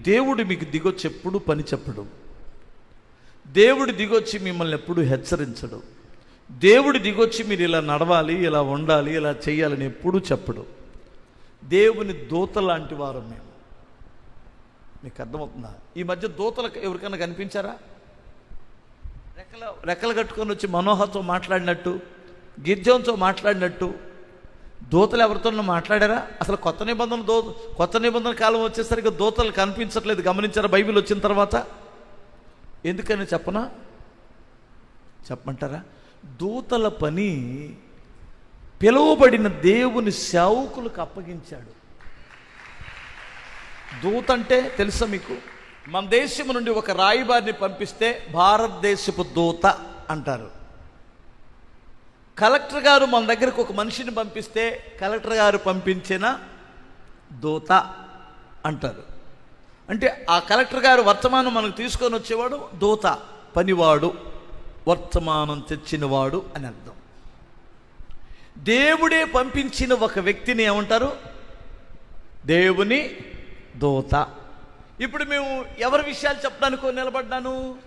దేవుడు మీకు దిగొచ్చి ఎప్పుడు పని చెప్పడు. దేవుడు దిగొచ్చి మిమ్మల్ని ఎప్పుడు హెచ్చరించడు. దేవుడు దిగొచ్చి మీరు ఇలా నడవాలి ఇలా ఉండాలి ఇలా చేయాలని ఎప్పుడూ చెప్పడు. దేవుని దూత లాంటి వారు మేము. మీకు అర్థమవుతుందా? ఈ మధ్య దూతలకు ఎవరికైనా కనిపించారా? రెక్కల రెక్కలు కట్టుకొని వచ్చి మనోహర్తో మాట్లాడినట్టు గిర్జంతో మాట్లాడినట్టు దూతలు ఎవరితోనూ మాట్లాడారా? అసలు కొత్త నిబంధన దో కొత్త నిబంధన కాలం వచ్చేసరికి దూతలు కనిపించట్లేదు. గమనించారా? బైబిల్ వచ్చిన తర్వాత? ఎందుకని చెప్పనా? చెప్పమంటారా? దూతల పని పిలువబడిన దేవుని సేవకులకు అప్పగించాడు. దూత అంటే తెలుసా మీకు? మన దేశం నుండి ఒక రాయబారిని పంపిస్తే భారతదేశపు దూత అంటారు. కలెక్టర్ గారు మన దగ్గరకు ఒక మనిషిని పంపిస్తే కలెక్టర్ గారు పంపించిన దూత అంటారు. అంటే ఆ కలెక్టర్ గారు వర్తమానం మనకు తీసుకొని వచ్చేవాడు దూత పనివాడు వర్తమానం తెచ్చినవాడు అని అర్థం. దేవుడే పంపించిన ఒక వ్యక్తిని ఏమంటారు? దేవుని దూత. ఇప్పుడు మేము ఎవరి విషయాలు చెప్పడానికి నిలబడ్డాను?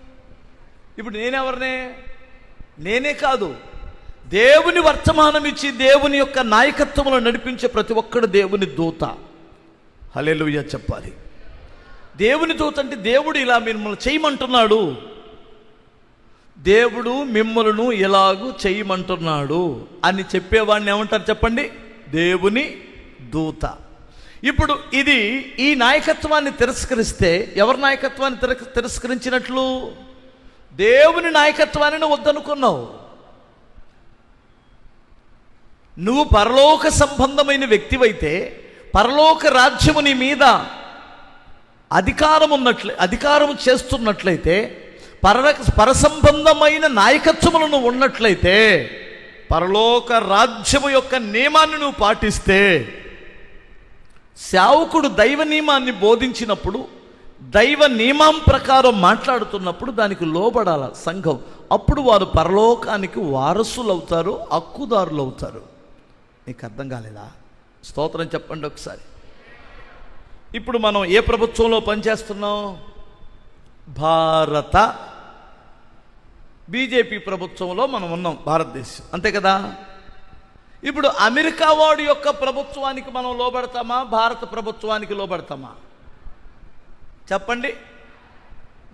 ఇప్పుడు నేనెవరినే? నేనే కాదు. దేవుని వర్తమానం ఇచ్చి దేవుని యొక్క నాయకత్వంలో నడిపించే ప్రతి ఒక్కడు దేవుని దూత. హల్లెలూయా చెప్పాలి. దేవుని దూత అంటే దేవుడు ఇలా మిమ్మల్ని చేయమంటున్నాడు. దేవుడు మిమ్మలను ఎలాగూ చేయమంటున్నాడు అని చెప్పేవాడిని ఏమంటారు చెప్పండి? దేవుని దూత. ఇప్పుడు ఇది ఈ నాయకత్వాన్ని తిరస్కరిస్తే ఎవరి నాయకత్వాన్ని తిరస్కరించినట్లు? దేవుని నాయకత్వాన్ని వద్దనుకున్నావు. నువ్వు పరలోక సంబంధమైన వ్యక్తివైతే పరలోక రాజ్యము నీ మీద అధికారం ఉన్నట్లు అధికారం చేస్తున్నట్లయితే పర పరసంబంధమైన నాయకత్వములు నువ్వు ఉన్నట్లయితే పరలోక రాజ్యము యొక్క నియమాన్ని నువ్వు పాటిస్తే సేవకుడు దైవ నియమాన్ని బోధించినప్పుడు దైవ నియమం ప్రకారం మాట్లాడుతున్నప్పుడు దానికి లోబడాల సంఘం. అప్పుడు వారు పరలోకానికి వారసులవుతారు హక్కుదారులవుతారు. హక్కుదారులు అవుతారు నీకు అర్థం కాలేదా? స్తోత్రం చెప్పండి ఒకసారి. ఇప్పుడు మనం ఏ ప్రభుత్వంలో పనిచేస్తున్నాం? భారత బీజేపీ ప్రభుత్వంలో మనం ఉన్నాం భారతదేశం. అంతే కదా? ఇప్పుడు అమెరికా వాడి యొక్క ప్రభుత్వానికి మనం లోబడతామా? భారత ప్రభుత్వానికి లోబడతామా? చెప్పండి.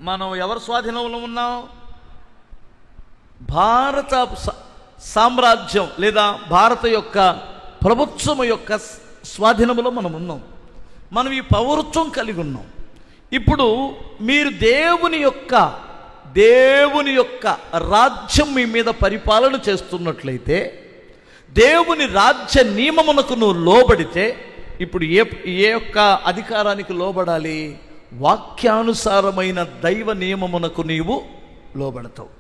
మనం ఎవరి స్వాధీనంలో ఉన్నాం? భారత సామ్రాజ్యం లేదా భారత యొక్క ప్రభుత్వం యొక్క స్వాధీనంలో మనం ఉన్నాం. మనం ఈ పౌరత్వం కలిగి ఉన్నాం. ఇప్పుడు మీరు దేవుని యొక్క దేవుని యొక్క రాజ్యం మీ మీద పరిపాలన చేస్తున్నట్లయితే దేవుని రాజ్య నియమమునకు నువ్వు లోబడితే ఇప్పుడు ఏ ఏ యొక్క అధికారానికి లోబడాలి? వాక్యానుసారమైన దైవ నియమమునకు నీవు లోబడతావు.